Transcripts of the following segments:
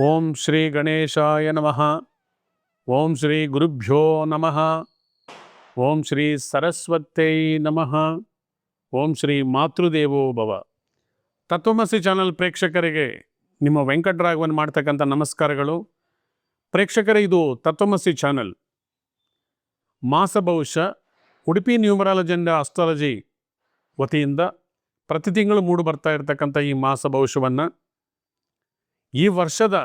ಓಂ ಶ್ರೀ ಗಣೇಶಾಯ ನಮಃ. ಓಂ ಶ್ರೀ ಗುರುಭ್ಯೋ ನಮಃ. ಓಂ ಶ್ರೀ ಸರಸ್ವತೈ ನಮಃ. ಓಂ ಶ್ರೀ ಮಾತೃದೇವೋ ಭವ. ತತ್ವಮಸಿ ಚಾನಲ್ ಪ್ರೇಕ್ಷಕರಿಗೆ ನಿಮ್ಮ ವೆಂಕಟರಾಘವನ್ ಮಾಡ್ತಕ್ಕಂಥ ನಮಸ್ಕಾರಗಳು. ಪ್ರೇಕ್ಷಕರೇ, ಇದು ತತ್ವಮಸಿ ಚಾನಲ್. ಮಾಸ ಬಹುಶಃ ಉಡುಪಿ ನ್ಯೂಮರಾಲಜೆಂಡ ಅಸ್ಟ್ರಾಲಜಿ ವತಿಯಿಂದ ಪ್ರತಿ ತಿಂಗಳು ಮೂಡು ಬರ್ತಾ ಇರತಕ್ಕಂಥ ಈ ಮಾಸ ಭವಿಷ್ಯವನ್ನು ಈ ವರ್ಷದ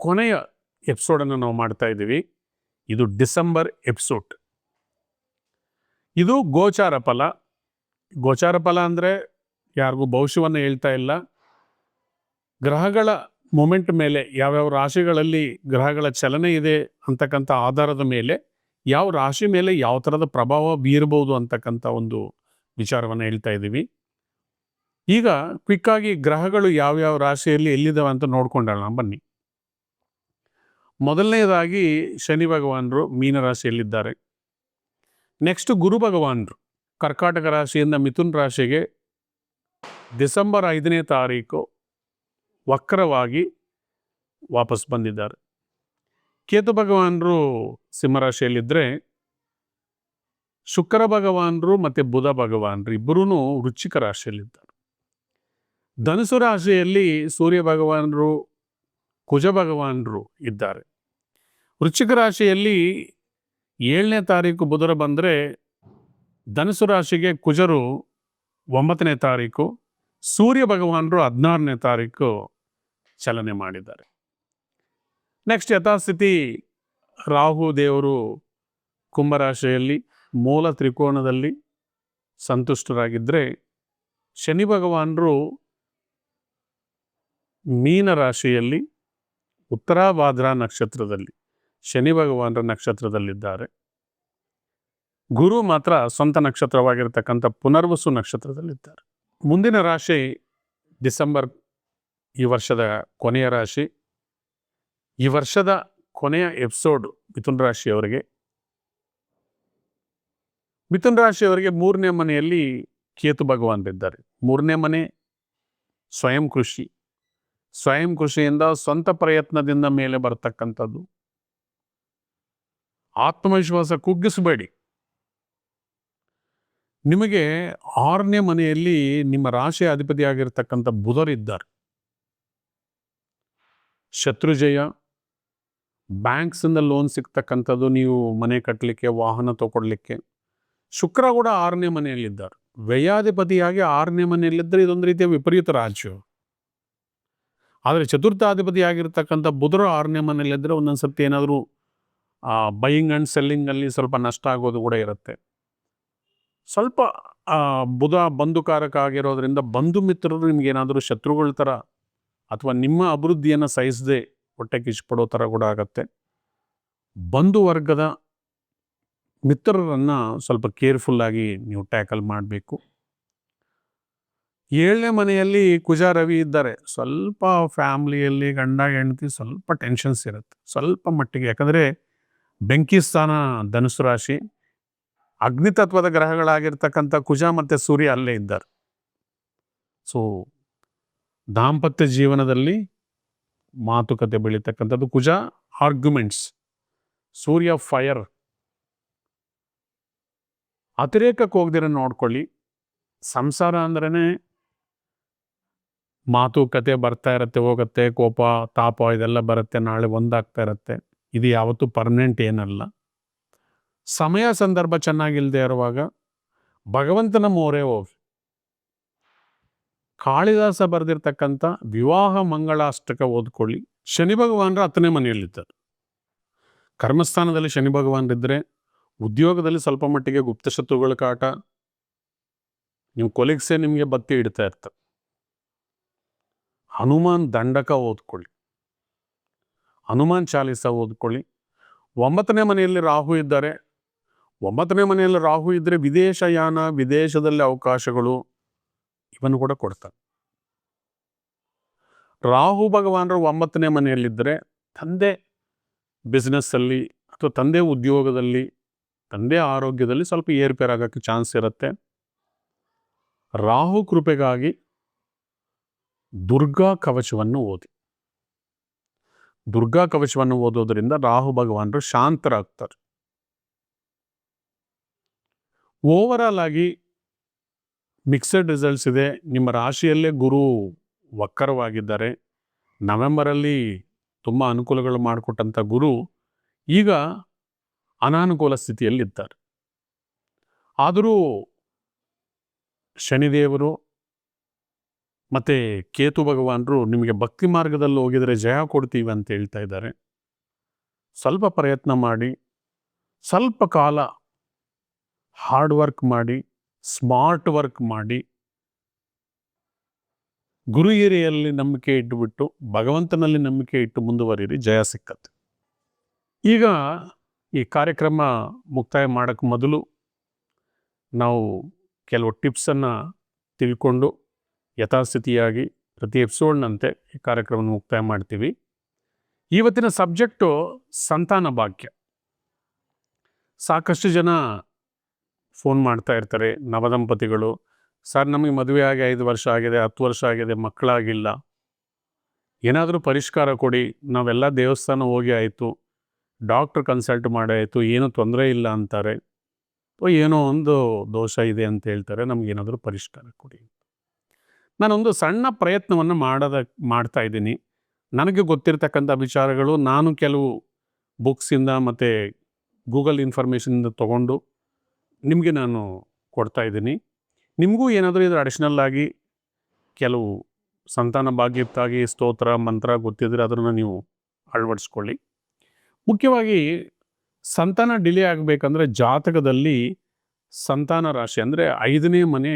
ಕೊನೆಯ ಎಪಿಸೋಡನ್ನು ನಾವು ಮಾಡ್ತಾ ಇದ್ದೀವಿ. ಇದು ಡಿಸೆಂಬರ್ ಎಪಿಸೋಡ್. ಇದು ಗೋಚಾರ ಫಲ. ಗೋಚಾರ ಫಲ ಅಂದರೆ ಯಾರಿಗೂ ಭವಿಷ್ಯವನ್ನು ಹೇಳ್ತಾ ಇಲ್ಲ. ಗ್ರಹಗಳ ಮೊಮೆಂಟ್ ಮೇಲೆ ಯಾವ್ಯಾವ ರಾಶಿಗಳಲ್ಲಿ ಗ್ರಹಗಳ ಚಲನೆ ಇದೆ ಅಂತಕ್ಕಂಥ ಆಧಾರದ ಮೇಲೆ ಯಾವ ರಾಶಿ ಮೇಲೆ ಯಾವ ಥರದ ಪ್ರಭಾವ ಬೀರಬಹುದು ಅಂತಕ್ಕಂಥ ಒಂದು ವಿಚಾರವನ್ನು ಹೇಳ್ತಾ ಇದ್ದೀವಿ. ಈಗ ಕ್ವಿಕ್ಕಾಗಿ ಗ್ರಹಗಳು ಯಾವ್ಯಾವ ರಾಶಿಯಲ್ಲಿ ಎಲ್ಲಿದ್ದಾವೆ ಅಂತ ನೋಡ್ಕೊಂಡೋಣ ಬನ್ನಿ. ಮೊದಲನೇದಾಗಿ ಶನಿ ಭಗವಾನರು ಮೀನರಾಶಿಯಲ್ಲಿದ್ದಾರೆ ನೆಕ್ಸ್ಟ್ ಗುರು ಭಗವಾನರು, ಕರ್ಕಾಟಕ ರಾಶಿಯಿಂದ ಮಿಥುನ್ ರಾಶಿಗೆ ಡಿಸೆಂಬರ್ ಐದನೇ ತಾರೀಕು ವಕ್ರವಾಗಿ ವಾಪಸ್ ಬಂದಿದ್ದಾರೆ. ಕೇತು ಭಗವಾನರು ಸಿಂಹರಾಶಿಯಲ್ಲಿದ್ದರೆ ಶುಕ್ರ ಭಗವಾನರು ಮತ್ತು ಬುಧ ಭಗವಾನರು ಇಬ್ಬರೂ ರುಚಿಕ ರಾಶಿಯಲ್ಲಿದ್ದಾರೆ. ಧನುಸು ರಾಶಿಯಲ್ಲಿ ಸೂರ್ಯ ಭಗವಾನರು, ಕುಜ ಭಗವಾನರು ಇದ್ದಾರೆ. ವೃಶ್ಚಿಕ ರಾಶಿಯಲ್ಲಿ ಏಳನೇ ತಾರೀಕು ಬುಧರ ಬಂದರೆ ಧನುಸು ರಾಶಿಗೆ ಕುಜರು ಒಂಬತ್ತನೇ ತಾರೀಕು, ಸೂರ್ಯ ಭಗವಾನರು ಹದಿನಾರನೇ ತಾರೀಕು ಚಲನೆ ಮಾಡಿದ್ದಾರೆ. ನೆಕ್ಸ್ಟ್ ಯಥಾಸ್ಥಿತಿ, ರಾಹು ದೇವರು ಕುಂಭರಾಶಿಯಲ್ಲಿ ಮೂಲ ತ್ರಿಕೋಣದಲ್ಲಿ ಸಂತುಷ್ಟರಾಗಿದ್ದರೆ ಶನಿ ಭಗವಾನರು ಮೀನ ರಾಶಿಯಲ್ಲಿ ಉತ್ತರಾಭಾದ್ರ ನಕ್ಷತ್ರದಲ್ಲಿ ಶನಿ ಭಗವಾನರ ನಕ್ಷತ್ರದಲ್ಲಿದ್ದಾರೆ. ಗುರು ಮಾತ್ರ ಸ್ವಂತ ನಕ್ಷತ್ರವಾಗಿರ್ತಕ್ಕಂಥ ಪುನರ್ವಸು ನಕ್ಷತ್ರದಲ್ಲಿದ್ದಾರೆ. ಮುಂದಿನ ರಾಶಿ ಡಿಸೆಂಬರ್ ಈ ವರ್ಷದ ಕೊನೆಯ ರಾಶಿ. ಈ ವರ್ಷದ ಕೊನೆಯ ಎಪಿಸೋಡ್ ಮಿಥುನ್ ರಾಶಿಯವರಿಗೆ. ಮಿಥುನ್ ರಾಶಿಯವರಿಗೆ ಮೂರನೇ ಮನೆಯಲ್ಲಿ ಕೇತು ಭಗವಾನರಿದ್ದಾರೆ. ಮೂರನೇ ಮನೆ ಸ್ವಯಂ ಕೃಷಿ. ಸ್ವಯಂ ಖುಷಿಯಿಂದ ಸ್ವಂತ ಪ್ರಯತ್ನದಿಂದ ಮೇಲೆ ಬರ್ತಕ್ಕಂಥದ್ದು. ಆತ್ಮವಿಶ್ವಾಸ ಕುಗ್ಗಿಸಬೇಡಿ. ನಿಮಗೆ ಆರನೇ ಮನೆಯಲ್ಲಿ ನಿಮ್ಮ ರಾಶಿ ಅಧಿಪತಿಯಾಗಿರ್ತಕ್ಕಂಥ ಬುಧರಿದ್ದಾರೆ ಶತ್ರುಜಯ ಬ್ಯಾಂಕ್ಸಿಂದ ಲೋನ್ ಸಿಗ್ತಕ್ಕಂಥದ್ದು ನೀವು ಮನೆ ಕಟ್ಟಲಿಕ್ಕೆ, ವಾಹನ ತಗೊಳ್ಲಿಕ್ಕೆ. ಶುಕ್ರ ಕೂಡ ಆರನೇ ಮನೆಯಲ್ಲಿದ್ದಾರೆ. ವ್ಯಯಾಧಿಪತಿಯಾಗಿ ಆರನೇ ಮನೆಯಲ್ಲಿದ್ದರೆ ಇದೊಂದು ರೀತಿಯ ವಿಪರೀತ ರಾಜ್ಯ. ಆದರೆ ಚತುರ್ಥಾಧಿಪತಿಯಾಗಿರ್ತಕ್ಕಂಥ ಬುಧರು ಆರನೇ ಮನೆಯಲ್ಲಿದ್ದರೆ ಒಂದೊಂದು ಸರ್ತಿ ಏನಾದರೂ ಬೈಯಿಂಗ್ ಆ್ಯಂಡ್ ಸೆಲ್ಲಿಂಗಲ್ಲಿ ಸ್ವಲ್ಪ ನಷ್ಟ ಆಗೋದು ಕೂಡ ಇರುತ್ತೆ. ಸ್ವಲ್ಪ ಬುಧ ಬಂಧುಕಾರಕ ಆಗಿರೋದ್ರಿಂದ ಬಂಧು ಮಿತ್ರರು ನಿಮ್ಗೆ ಏನಾದರೂ ಶತ್ರುಗಳ ಥರ ಅಥವಾ ನಿಮ್ಮ ಅಭಿವೃದ್ಧಿಯನ್ನು ಸಹಿಸದೆ ಹೊಟ್ಟೆ ಕಿಚ್ಚಿಪಡೋ ಥರ ಕೂಡ ಆಗತ್ತೆ. ಬಂಧು ವರ್ಗದ ಮಿತ್ರರನ್ನು ಸ್ವಲ್ಪ ಕೇರ್ಫುಲ್ಲಾಗಿ ನೀವು ಟ್ಯಾಕಲ್ ಮಾಡಬೇಕು. ಏಳನೇ ಮನೆಯಲ್ಲಿ ಕುಜ ರವಿ ಇದ್ದಾರೆ. ಸ್ವಲ್ಪ ಫ್ಯಾಮ್ಲಿಯಲ್ಲಿ ಗಂಡ, ಹೆಂಡತಿ ಸ್ವಲ್ಪ ಟೆನ್ಷನ್ಸ್ ಇರುತ್ತೆ. ಸ್ವಲ್ಪ ಮಟ್ಟಿಗೆ. ಯಾಕಂದರೆ ಬೆಂಕಿ ಸ್ಥಾನ ಧನುಸು ರಾಶಿ. ಅಗ್ನಿತತ್ವದ ಗ್ರಹಗಳಾಗಿರ್ತಕ್ಕಂಥ ಕುಜ ಮತ್ತು ಸೂರ್ಯ ಅಲ್ಲೇ ಇದ್ದಾರೆ. ಸೊ ದಾಂಪತ್ಯ ಜೀವನದಲ್ಲಿ ಮಾತುಕತೆ ಬೆಳೀತಕ್ಕಂಥದ್ದು ಕುಜ. ಆರ್ಗ್ಯುಮೆಂಟ್ಸ್ ಸೂರ್ಯ ಫೈರ್ ಅತಿರೇಕಕ್ಕೆ ಹೋಗ್ದಿರ ನೋಡ್ಕೊಳ್ಳಿ. ಸಂಸಾರ ಅಂದ್ರೇ ಮಾತುಕತೆ ಬರ್ತಾ ಇರತ್ತೆ, ಹೋಗುತ್ತೆ, ಕೋಪ, ತಾಪ ಇದೆಲ್ಲ ಬರುತ್ತೆ, ನಾಳೆ ಒಂದಾಗ್ತಾ ಇರತ್ತೆ. ಇದು ಯಾವತ್ತೂ ಪರ್ಮನೆಂಟ್ ಏನಲ್ಲ. ಸಮಯ ಸಂದರ್ಭ ಚೆನ್ನಾಗಿಲ್ಲದೆ ಇರುವಾಗ ಭಗವಂತನ ಮೋರೆ ಹೋಗಿ. ಕಾಳಿದಾಸ ಬರೆದಿರ್ತಕ್ಕಂಥ ವಿವಾಹ ಮಂಗಳಾಷ್ಟಕ ಓದ್ಕೊಳ್ಳಿ. ಶನಿ ಭಗವಾನರ ಹತ್ತನೇ ಮನೆಯಲ್ಲಿದ್ದಾರೆ. ಕರ್ಮಸ್ಥಾನದಲ್ಲಿ ಶನಿ ಭಗವಾನರಿದ್ದರೆ ಉದ್ಯೋಗದಲ್ಲಿ ಸ್ವಲ್ಪ ಮಟ್ಟಿಗೆ ಗುಪ್ತಶತ್ರುಗಳ ಕಾಟ. ನಿಮ್ಮ ಕೊಲೆಗೆ ನಿಮಗೆ ಬತ್ತಿ ಇಡ್ತಾ ಇರ್ತಾರೆ. ಹನುಮಾನ್ ದಂಡಕ ಓದ್ಕೊಳ್ಳಿ. ಹನುಮಾನ್ ಚಾಲಿಸ ಓದ್ಕೊಳ್ಳಿ. ಒಂಬತ್ತನೇ ಮನೆಯಲ್ಲಿ ರಾಹು ಇದ್ದಾರೆ. ಒಂಬತ್ತನೇ ಮನೆಯಲ್ಲಿ ರಾಹು ಇದ್ದರೆ ವಿದೇಶಯಾನ ವಿದೇಶದಲ್ಲಿ ಅವಕಾಶಗಳು ಇವನ್ನು ಕೂಡ ಕೊಡ್ತಾರೆ ರಾಹು ಭಗವಾನರು ಒಂಬತ್ತನೇ ಮನೆಯಲ್ಲಿದ್ದರೆ ತಂದೆ ಬಿಸ್ನೆಸ್ಸಲ್ಲಿ ಅಥವಾ ತಂದೆ ಉದ್ಯೋಗದಲ್ಲಿ, ತಂದೆ ಆರೋಗ್ಯದಲ್ಲಿ ಸ್ವಲ್ಪ ಏರ್ಪೇರಾಗೋಕ್ಕೆ ಚಾನ್ಸ್ ಇರುತ್ತೆ. ರಾಹು ಕೃಪೆಗಾಗಿ ದುರ್ಗಾ ಕವಚವನ್ನು ಓದಿ. ದುರ್ಗಾ ಕವಚವನ್ನು ಓದೋದ್ರಿಂದ ರಾಹು ಭಗವಾನರು ಶಾಂತರಾಗ್ತಾರೆ. ಓವರಾಲ್ ಆಗಿ ಮಿಕ್ಸಡ್ ರಿಸಲ್ಟ್ಸ್ ಇದೆ. ನಿಮ್ಮ ರಾಶಿಯಲ್ಲೇ ಗುರು ವಕ್ಕರವಾಗಿದ್ದಾರೆ ನವೆಂಬರಲ್ಲಿ ತುಂಬ ಅನುಕೂಲಗಳು ಮಾಡಿಕೊಟ್ಟಂಥ ಗುರು ಈಗ ಅನಾನುಕೂಲ ಸ್ಥಿತಿಯಲ್ಲಿದ್ದಾರೆ. ಆದರೂ ಶನಿದೇವರು ಮತ್ತು ಕೇತು ಭಗವಾನರು ನಿಮಗೆ ಭಕ್ತಿ ಮಾರ್ಗದಲ್ಲಿ ಹೋಗಿದರೆ ಜಯ ಕೊಡ್ತೀವಿ ಅಂತ ಹೇಳ್ತಾ ಇದ್ದಾರೆ. ಸ್ವಲ್ಪ ಪ್ರಯತ್ನ ಮಾಡಿ, ಸ್ವಲ್ಪ ಕಾಲ ಹಾರ್ಡ್ ವರ್ಕ್ ಮಾಡಿ ಸ್ಮಾರ್ಟ್ ವರ್ಕ್ ಮಾಡಿ, ಗುರು ಹಿರಿಯಲ್ಲಿ ನಂಬಿಕೆ ಇಟ್ಟುಬಿಟ್ಟು, ಭಗವಂತನಲ್ಲಿ ನಂಬಿಕೆ ಇಟ್ಟು ಮುಂದುವರಿಯಿರಿ ಜಯ ಸಿಕ್ಕತ್ತೆ. ಈಗ ಈ ಕಾರ್ಯಕ್ರಮ ಮುಕ್ತಾಯ ಮಾಡೋಕ್ಕೆ ಮೊದಲು ನಾವು ಕೆಲವು ಟಿಪ್ಸನ್ನು ತಿಳ್ಕೊಂಡು ಯಥಾಸ್ಥಿತಿಯಾಗಿ ಪ್ರತಿ ಎಪಿಸೋಡ್ನಂತೆ ಈ ಕಾರ್ಯಕ್ರಮವನ್ನು ಮುಕ್ತಾಯ ಮಾಡ್ತೀವಿ. ಇವತ್ತಿನ ಸಬ್ಜೆಕ್ಟು ಸಂತಾನ ಭಾಗ್ಯ. ಸಾಕಷ್ಟು ಜನ ಫೋನ್ ಮಾಡ್ತಾ ಇರ್ತಾರೆ, ನವದಂಪತಿಗಳು. ಸರ್, ನಮಗೆ ಮದುವೆ ಆಗಿ ಐದು ವರ್ಷ ಆಗಿದೆ, ಹತ್ತು ವರ್ಷ ಆಗಿದೆ, ಮಕ್ಕಳಾಗಿಲ್ಲ. ಏನಾದರೂ ಪರಿಷ್ಕಾರ ಕೊಡಿ, ನಾವೆಲ್ಲ ದೇವಸ್ಥಾನ ಹೋಗಿ ಆಯಿತು, ಡಾಕ್ಟ್ರ್ ಕನ್ಸಲ್ಟ್ ಮಾಡಾಯಿತು, ಏನೂ ತೊಂದರೆ ಇಲ್ಲ ಅಂತಾರೆ. ಏನೋ ಒಂದು ದೋಷ ಇದೆ ಅಂತ ಹೇಳ್ತಾರೆ ನಮಗೇನಾದರೂ ಪರಿಷ್ಕಾರ ಕೊಡಿ. ನಾನೊಂದು ಸಣ್ಣ ಪ್ರಯತ್ನವನ್ನು ಮಾಡದ, ಮಾಡ್ತಾ ಇದ್ದೀನಿ. ನನಗೆ ಗೊತ್ತಿರತಕ್ಕಂಥ ವಿಚಾರಗಳು ನಾನು ಕೆಲವು ಬುಕ್ಸಿಂದ ಮತ್ತು ಗೂಗಲ್ ಇನ್ಫಾರ್ಮೇಷನಿಂದ ತೊಗೊಂಡು ನಿಮಗೆ ನಾನು ಕೊಡ್ತಾ ಇದ್ದೀನಿ. ನಿಮಗೂ ಏನಾದರೂ ಇದ್ರ ಅಡಿಷ್ನಲ್ ಆಗಿ ಕೆಲವು ಸಂತಾನ ಭಾಗ್ಯಕ್ಕಾಗಿ ಸ್ತೋತ್ರ, ಮಂತ್ರ ಗೊತ್ತಿದ್ದರೆ ಅದನ್ನು ನೀವು ಅಳವಡಿಸ್ಕೊಳ್ಳಿ. ಮುಖ್ಯವಾಗಿ ಸಂತಾನ ಡಿಲೇ ಆಗಬೇಕಂದ್ರೆ ಜಾತಕದಲ್ಲಿ ಸಂತಾನ ರಾಶಿ ಅಂದರೆ ಐದನೇ ಮನೆ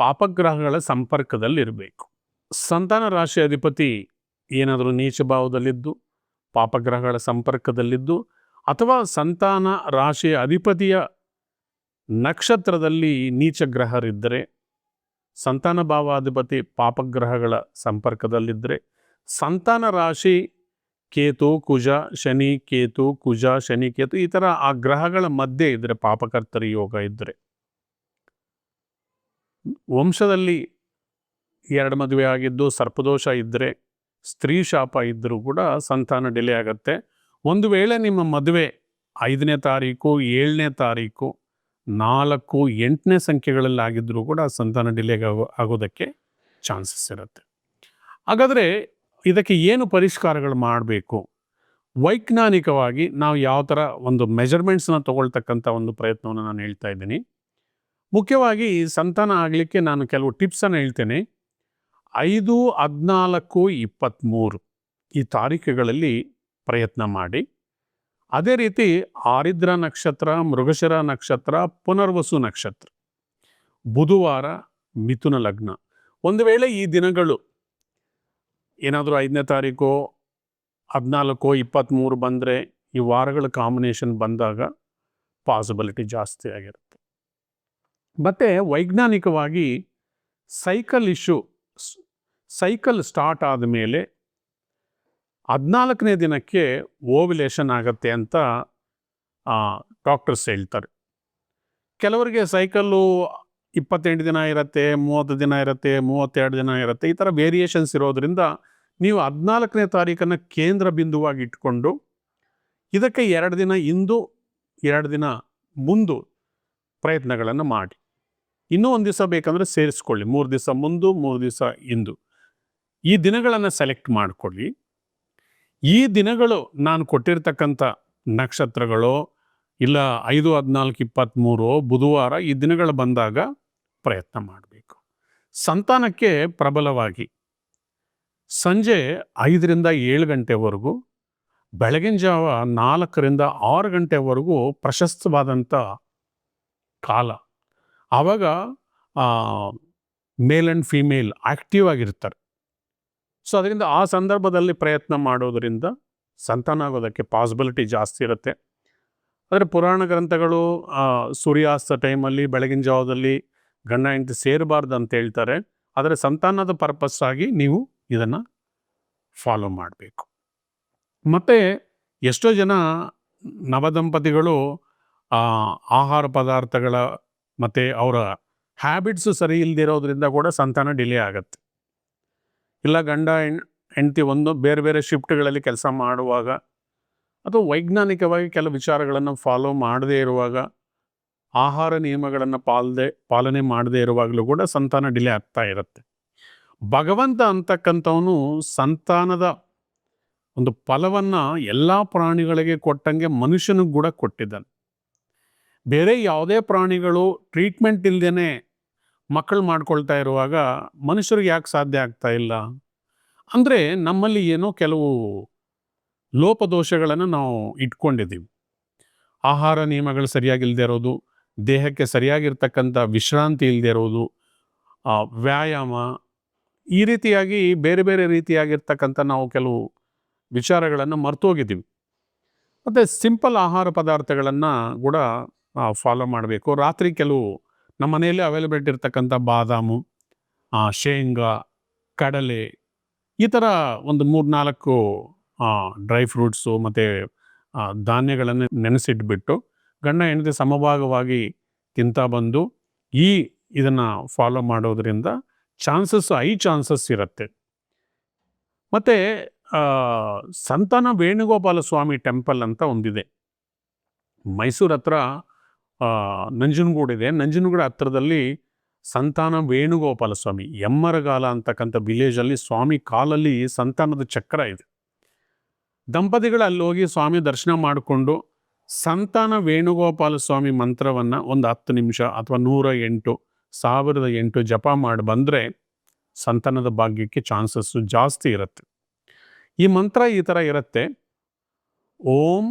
ಪಾಪಗ್ರಹಗಳ ಸಂಪರ್ಕದಲ್ಲಿರಬೇಕು. ಸಂತಾನ ರಾಶಿ ಅಧಿಪತಿ ಏನಾದರೂ ನೀಚ ಭಾವದಲ್ಲಿದ್ದು, ಪಾಪಗ್ರಹಗಳ ಸಂಪರ್ಕದಲ್ಲಿದ್ದು, ಅಥವಾ ಸಂತಾನ ರಾಶಿಯ ಅಧಿಪತಿಯ ನಕ್ಷತ್ರದಲ್ಲಿ ನೀಚ ಗ್ರಹರಿದ್ದರೆ, ಸಂತಾನ ಭಾವಾಧಿಪತಿ ಪಾಪಗ್ರಹಗಳ ಸಂಪರ್ಕದಲ್ಲಿದ್ದರೆ ಸಂತಾನ ರಾಶಿ ಕೇತು, ಕುಜ, ಶನಿ, ಕೇತು, ಕುಜ, ಶನಿ, ಕೇತು ಈ ಥರ ಆ ಗ್ರಹಗಳ ಮಧ್ಯೆ ಇದ್ದರೆ ಪಾಪಕರ್ತರಿ ಯೋಗ ಇದ್ದರೆ ವಂಶದಲ್ಲಿ ಎರಡು ಮದುವೆ ಆಗಿದ್ದು, ಸರ್ಪದೋಷ ಇದ್ದರೆ ಸ್ತ್ರೀ ಶಾಪ ಇದ್ದರೂ ಕೂಡ ಸಂತಾನ ಡಿಲೇ ಆಗುತ್ತೆ. ಒಂದು ವೇಳೆ ನಿಮ್ಮ ಮದುವೆ ಐದನೇ ತಾರೀಕು, ಏಳನೇ ತಾರೀಕು, ನಾಲ್ಕು, ಎಂಟನೇ ಸಂಖ್ಯೆಗಳಲ್ಲಿ ಆಗಿದ್ದರೂ ಕೂಡ ಸಂತಾನ ಡಿಲೇ ಆಗೋ, ಆಗೋದಕ್ಕೆ ಚಾನ್ಸಸ್ ಇರುತ್ತೆ. ಹಾಗಾದರೆ ಇದಕ್ಕೆ ಏನು ಪರಿಷ್ಕಾರಗಳು ಮಾಡಬೇಕು? ವೈಜ್ಞಾನಿಕವಾಗಿ ನಾವು ಯಾವ ಥರ ಒಂದು ಮೆಜರ್ಮೆಂಟ್ಸನ್ನ ತಗೊಳ್ತಕ್ಕಂಥ ಒಂದು ಪ್ರಯತ್ನವನ್ನು ನಾನು ಹೇಳ್ತಾ ಇದ್ದೀನಿ. ಮುಖ್ಯವಾಗಿ ಸಂತಾನ ಆಗಲಿಕ್ಕೆ ನಾನು ಕೆಲವು ಟಿಪ್ಸನ್ನು ಹೇಳ್ತೇನೆ. ಐದು, ಹದಿನಾಲ್ಕು ಇಪ್ಪತ್ತ್ಮೂರು ಈ ತಾರೀಕುಗಳಲ್ಲಿ ಪ್ರಯತ್ನ ಮಾಡಿ. ಅದೇ ರೀತಿ ಆರಿದ್ರ ನಕ್ಷತ್ರ, ಮೃಗಶಿರ ನಕ್ಷತ್ರ, ಪುನರ್ವಸು ನಕ್ಷತ್ರ, ಬುಧವಾರ, ಮಿಥುನ ಲಗ್ನ. ಒಂದು ವೇಳೆ ಈ ದಿನಗಳು ಏನಾದರೂ ಐದನೇ ತಾರೀಕು, ಹದಿನಾಲ್ಕು ಇಪ್ಪತ್ತ್ಮೂರು ಬಂದರೆ ಈ ವಾರಗಳ ಕಾಂಬಿನೇಷನ್ ಬಂದಾಗ ಪಾಸಿಬಿಲಿಟಿ ಜಾಸ್ತಿ ಆಗಿರುತ್ತೆ. ಮತ್ತು ವೈಜ್ಞಾನಿಕವಾಗಿ ಸೈಕಲ್ ಇಶ್ಯೂ ಸೈಕಲ್ ಸ್ಟಾರ್ಟ್ ಆದ ಮೇಲೆ ಹದಿನಾಲ್ಕನೇ ದಿನಕ್ಕೆ ಓವಿಲೇಷನ್ ಆಗುತ್ತೆ ಅಂತ ಡಾಕ್ಟರ್ಸ್ ಹೇಳ್ತಾರೆ. ಕೆಲವರಿಗೆ ಸೈಕಲ್ಲು ಇಪ್ಪತ್ತೆಂಟು ದಿನ ಇರುತ್ತೆ, ಮೂವತ್ತು ದಿನ ಇರುತ್ತೆ, ಮೂವತ್ತೆರಡು ದಿನ ಇರುತ್ತೆ, ಈ ಥರ ವೇರಿಯೇಷನ್ಸ್ ಇರೋದರಿಂದ ನೀವು ಹದಿನಾಲ್ಕನೇ ತಾರೀಕನ್ನು ಕೇಂದ್ರ ಬಿಂದುವಾಗಿ ಇಟ್ಕೊಂಡು ಇದಕ್ಕೆ ಎರಡು ದಿನ ಇಂದು, ಎರಡು ದಿನ ಮುಂದು ಪ್ರಯತ್ನಗಳನ್ನು ಮಾಡಿ. ಇನ್ನೂ ಒಂದು ದಿವಸ ಬೇಕಂದರೆ ಸೇರಿಸ್ಕೊಳ್ಳಿ. ಮೂರು ದಿವಸ ಮುಂದು, ಮೂರು ದಿವಸ ಇಂದು. ಈ ದಿನಗಳನ್ನು ಸೆಲೆಕ್ಟ್ ಮಾಡಿಕೊಳ್ಳಿ. ಈ ದಿನಗಳು ನಾನು ಕೊಟ್ಟಿರ್ತಕ್ಕಂಥ ನಕ್ಷತ್ರಗಳು, ಇಲ್ಲ ಐದು, ಹದಿನಾಲ್ಕು ಇಪ್ಪತ್ತ್ಮೂರು ಬುಧವಾರ ಈ ದಿನಗಳು ಬಂದಾಗ ಪ್ರಯತ್ನ ಮಾಡಬೇಕು. ಸಂತಾನಕ್ಕೆ ಪ್ರಬಲವಾಗಿ. ಸಂಜೆ ಐದರಿಂದ ಏಳು ಗಂಟೆವರೆಗೂ, ಬೆಳಗಿನ ಜಾವ ನಾಲ್ಕರಿಂದ ಆರು ಗಂಟೆವರೆಗೂ ಪ್ರಶಸ್ತವಾದಂಥ ಕಾಲ. ಆವಾಗ ಮೇಲ್ ಆ್ಯಂಡ್ ಫೀಮೇಲ್ ಆ್ಯಕ್ಟಿವ್ ಆಗಿರ್ತಾರೆ. ಸೊ ಅದರಿಂದ ಆ ಸಂದರ್ಭದಲ್ಲಿ ಪ್ರಯತ್ನ ಮಾಡೋದರಿಂದ ಸಂತಾನ ಆಗೋದಕ್ಕೆ ಪಾಸಿಬಿಲಿಟಿ ಜಾಸ್ತಿ ಇರುತ್ತೆ. ಆದರೆ ಪುರಾಣ ಗ್ರಂಥಗಳು ಸೂರ್ಯಾಸ್ತ ಟೈಮಲ್ಲಿ ಬೆಳಗಿನ ಜಾವದಲ್ಲಿ ಗಂಡ, ಹೆಂಡತಿ ಸೇರಬಾರ್ದು ಅಂತ ಹೇಳ್ತಾರೆ. ಆದರೆ ಸಂತಾನದ ಪರ್ಪಸ್ ಆಗಿ ನೀವು ಇದನ್ನು ಫಾಲೋ ಮಾಡಬೇಕು. ಮತ್ತು ಎಷ್ಟೋ ಜನ ನವದಂಪತಿಗಳು ಆಹಾರ ಪದಾರ್ಥಗಳ ಮತ್ತು ಅವರ ಹ್ಯಾಬಿಟ್ಸು ಸರಿ ಇಲ್ದಿರೋದ್ರಿಂದ ಕೂಡ ಸಂತಾನ ಡಿಲೇ ಆಗತ್ತೆ. ಇಲ್ಲ ಗಂಡ ಹೆಂಡತಿ ಒಂದು ಬೇರೆ ಬೇರೆ ಶಿಫ್ಟ್ಗಳಲ್ಲಿ ಕೆಲಸ ಮಾಡುವಾಗ ಅಥವಾ ವೈಜ್ಞಾನಿಕವಾಗಿ ಕೆಲವು ವಿಚಾರಗಳನ್ನು ಫಾಲೋ ಮಾಡದೇ ಇರುವಾಗ, ಆಹಾರ ನಿಯಮಗಳನ್ನು ಪಾಲದೆ, ಪಾಲನೆ ಮಾಡದೇ ಇರುವಾಗಲೂ ಕೂಡ ಸಂತಾನ ಡಿಲೇ ಆಗ್ತಾ ಇರುತ್ತೆ. ಭಗವಂತ ಅಂತಕ್ಕಂಥವನು ಸಂತಾನದ ಒಂದು ಫಲವನ್ನು ಎಲ್ಲ ಪ್ರಾಣಿಗಳಿಗೆ ಕೊಟ್ಟಂಗೆ ಮನುಷ್ಯನಿಗೆ ಕೂಡ ಕೊಟ್ಟಿದ್ದಾನೆ. ಬೇರೆ ಯಾವುದೇ ಪ್ರಾಣಿಗಳು ಟ್ರೀಟ್ಮೆಂಟ್ ಇಲ್ಲದೇ ಮಕ್ಕಳು ಮಾಡ್ಕೊಳ್ತಾ ಇರುವಾಗ ಮನುಷ್ಯರಿಗೆ ಯಾಕೆ ಸಾಧ್ಯ ಆಗ್ತಾ ಇಲ್ಲ? ಅಂದರೆ ನಮ್ಮಲ್ಲಿ ಏನೋ ಕೆಲವು ಲೋಪದೋಷಗಳನ್ನು ನಾವು ಇಟ್ಕೊಂಡಿದ್ದೀವಿ ಆಹಾರ ನಿಯಮಗಳು ಸರಿಯಾಗಿಲ್ಲದೆ ಇರೋದು, ದೇಹಕ್ಕೆ ಸರಿಯಾಗಿರ್ತಕ್ಕಂಥ ವಿಶ್ರಾಂತಿ ಇಲ್ಲದೆ ಇರೋದು ವ್ಯಾಯಾಮ ಈ ರೀತಿಯಾಗಿ ಬೇರೆ ಬೇರೆ ರೀತಿಯಾಗಿರ್ತಕ್ಕಂಥ ನಾವು ಕೆಲವು ವಿಚಾರಗಳನ್ನು ಮರ್ತೋಗಿದ್ದೀವಿ ಮತ್ತು ಸಿಂಪಲ್ ಆಹಾರ ಪದಾರ್ಥಗಳನ್ನು ಕೂಡ ಫಾಲೋ ಮಾಡಬೇಕು. ರಾತ್ರಿ ಕೆಲವು ನಮ್ಮ ಮನೆಯಲ್ಲಿ ಅವೈಲೇಬಿಲಿಟಿ ಇರ್ತಕ್ಕಂಥ ಬಾದಾಮು ಶೇಂಗಾ, ಕಡಲೆ ಈ ಥರ ಒಂದು ಮೂರು ನಾಲ್ಕು ಡ್ರೈ ಫ್ರೂಟ್ಸು ಮತ್ತು ಧಾನ್ಯಗಳನ್ನು ನೆನೆಸಿಟ್ಬಿಟ್ಟು ಗಂಡ ಹೆಂಡತಿ ಸಮಭಾಗವಾಗಿ ತಿಂತಾ ಬಂದು ಈ ಇದನ್ನು ಫಾಲೋ ಮಾಡೋದರಿಂದ ಚಾನ್ಸಸ್ ಐ ಚಾನ್ಸಸ್ ಇರುತ್ತೆ. ಮತ್ತು ಸಂತಾನ ವೇಣುಗೋಪಾಲ ಸ್ವಾಮಿ ಟೆಂಪಲ್ ಅಂತ ಒಂದಿದೆ. ಮೈಸೂರು ಹತ್ರ ನಂಜನಗೂಡಿದೆ ನಂಜನಗೂಡು ಹತ್ತಿರದಲ್ಲಿ ಸಂತಾನ ವೇಣುಗೋಪಾಲ ಸ್ವಾಮಿ, ಎಮ್ಮರಗಾಲ ಅಂತಕ್ಕಂಥ ವಿಲೇಜಲ್ಲಿ ಸ್ವಾಮಿ ಕಾಲಲ್ಲಿ ಸಂತಾನದ ಚಕ್ರ ಇದೆ. ದಂಪತಿಗಳು ಅಲ್ಲಿ ಹೋಗಿ ಸ್ವಾಮಿ ದರ್ಶನ ಮಾಡಿಕೊಂಡು ಸಂತಾನ ವೇಣುಗೋಪಾಲ ಸ್ವಾಮಿ ಮಂತ್ರವನ್ನು ಒಂದು ಹತ್ತು ನಿಮಿಷ ಅಥವಾ ನೂರ ಎಂಟು, ಸಾವಿರದ ಎಂಟು ಜಪ ಮಾಡಿ ಬಂದರೆ ಸಂತಾನದ ಭಾಗ್ಯಕ್ಕೆ ಚಾನ್ಸಸ್ಸು ಜಾಸ್ತಿ ಇರುತ್ತೆ. ಈ ಮಂತ್ರ ಈ ಥರ ಇರುತ್ತೆ. ಓಂ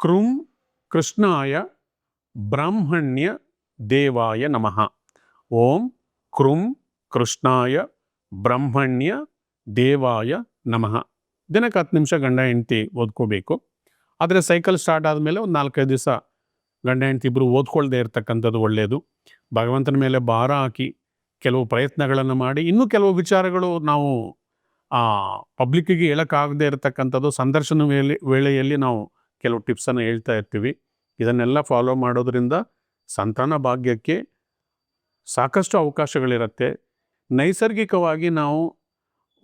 ಕೃಂ ಕೃಷ್ಣಾಯ ಬ್ರಾಹ್ಮಣ್ಯ ದೇವಾಯ ನಮಃ. ಓಂ ಕೃಂ ಕೃಷ್ಣಾಯ ಬ್ರಹ್ಮಣ್ಯ ದೇವಾಯ ನಮಃ. ದಿನಕ್ಕೆ ಹತ್ತು ನಿಮಿಷ ಗಂಡ ಹೆಂಡತಿ ಓದ್ಕೋಬೇಕು. ಆದರೆ ಸೈಕಲ್ ಸ್ಟಾರ್ಟ್ ಆದಮೇಲೆ ಒಂದು ನಾಲ್ಕೈದು ದಿವಸ ಗಂಡ ಹೆಂಡತಿ ಇಬ್ಬರು ಓದ್ಕೊಳ್ಳದೆ ಇರತಕ್ಕಂಥದ್ದು ಒಳ್ಳೆಯದು ಭಗವಂತನ ಮೇಲೆ ಭಾರ ಹಾಕಿ ಕೆಲವು ಪ್ರಯತ್ನಗಳನ್ನು ಮಾಡಿ ಇನ್ನೂ ಕೆಲವು ವಿಚಾರಗಳು ನಾವು ಪಬ್ಲಿಕ್ಕಿಗೆ ಹೇಳೋಕ್ಕಾಗದೇ ಇರತಕ್ಕಂಥದ್ದು ಸಂದರ್ಶನ ವೇಳೆ, ವೇಳೆಯಲ್ಲಿ ನಾವು ಕೆಲವು ಟಿಪ್ಸನ್ನು ಹೇಳ್ತಾ ಇರ್ತೀವಿ. ಇದನ್ನೆಲ್ಲ ಫಾಲೋ ಮಾಡೋದರಿಂದ ಸಂತಾನ ಭಾಗ್ಯಕ್ಕೆ ಸಾಕಷ್ಟು ಅವಕಾಶಗಳಿರುತ್ತೆ. ನೈಸರ್ಗಿಕವಾಗಿ ನಾವು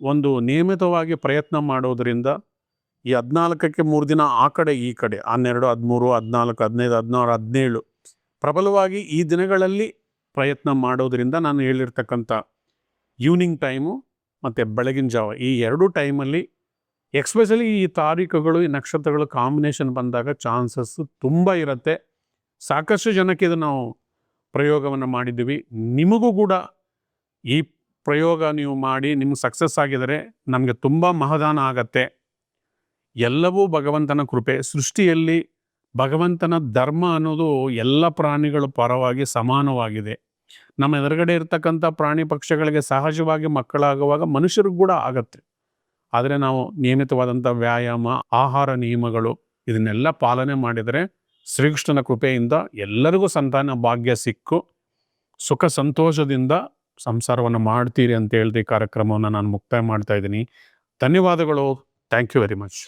ಒಂದು ನಿಯಮಿತವಾಗಿ ಪ್ರಯತ್ನ ಮಾಡೋದರಿಂದ ಈ ಹದಿನಾಲ್ಕಕ್ಕೆ ಮೂರು ದಿನ ಆ ಕಡೆ ಈ ಕಡೆ, ಹನ್ನೆರಡು, ಹದಿಮೂರು, ಹದಿನಾಲ್ಕು, ಹದಿನೈದು, ಹದಿನಾರು, ಹದಿನೇಳು ಪ್ರಬಲವಾಗಿ ಈ ದಿನಗಳಲ್ಲಿ ಪ್ರಯತ್ನ ಮಾಡೋದರಿಂದ ನಾನು ಹೇಳಿರ್ತಕ್ಕಂಥ ಈವ್ನಿಂಗ್ ಟೈಮು ಮತ್ತು ಬೆಳಗಿನ ಜಾವ ಈ ಎರಡು ಟೈಮಲ್ಲಿ ಎಕ್ಸ್ಪೆಷಲಿ ಈ ತಾರೀಕುಗಳು, ಈ ನಕ್ಷತ್ರಗಳು ಕಾಂಬಿನೇಷನ್ ಬಂದಾಗ ಚಾನ್ಸಸ್ ತುಂಬ ಇರುತ್ತೆ. ಸಾಕಷ್ಟು ಜನಕ್ಕೆ ಇದು ನಾವು ಪ್ರಯೋಗವನ್ನು ಮಾಡಿದ್ದೀವಿ. ನಿಮಗೂ ಕೂಡ ಈ ಪ್ರಯೋಗ ನೀವು ಮಾಡಿ, ನಿಮ್ಗೆ ಸಕ್ಸಸ್ ಆಗಿದರೆ ನಮಗೆ ತುಂಬ ಮಹದಾನ ಆಗತ್ತೆ. ಎಲ್ಲವೂ ಭಗವಂತನ ಕೃಪೆ. ಸೃಷ್ಟಿಯಲ್ಲಿ ಭಗವಂತನ ಧರ್ಮ ಅನ್ನೋದು ಎಲ್ಲ ಪ್ರಾಣಿಗಳ ಪರವಾಗಿ ಸಮಾನವಾಗಿದೆ. ನಮ್ಮ ಎದುರುಗಡೆ ಇರ್ತಕ್ಕಂಥ ಪ್ರಾಣಿ ಪಕ್ಷಿಗಳಿಗೆ ಸಹಜವಾಗಿ ಮಕ್ಕಳಾಗುವಾಗ ಮನುಷ್ಯರಿಗೂ ಕೂಡ ಆಗತ್ತೆ. ಆದರೆ ನಾವು ನಿಯಮಿತವಾದಂಥ ವ್ಯಾಯಾಮ, ಆಹಾರ ನಿಯಮಗಳು ಇದನ್ನೆಲ್ಲ ಪಾಲನೆ ಮಾಡಿದರೆ ಶ್ರೀಕೃಷ್ಣನ ಕೃಪೆಯಿಂದ ಎಲ್ಲರಿಗೂ ಸಂತಾನ, ಭಾಗ್ಯ ಸಿಕ್ಕು. ಸುಖ ಸಂತೋಷದಿಂದ ಸಂಸಾರವನ್ನು ಮಾಡ್ತೀರಿ ಅಂತ ಹೇಳ್ದೆ ಈ ಕಾರ್ಯಕ್ರಮವನ್ನು ನಾನು ಮುಕ್ತಾಯ ಮಾಡ್ತಾ ಇದ್ದೀನಿ. ಧನ್ಯವಾದಗಳು. Thank you very much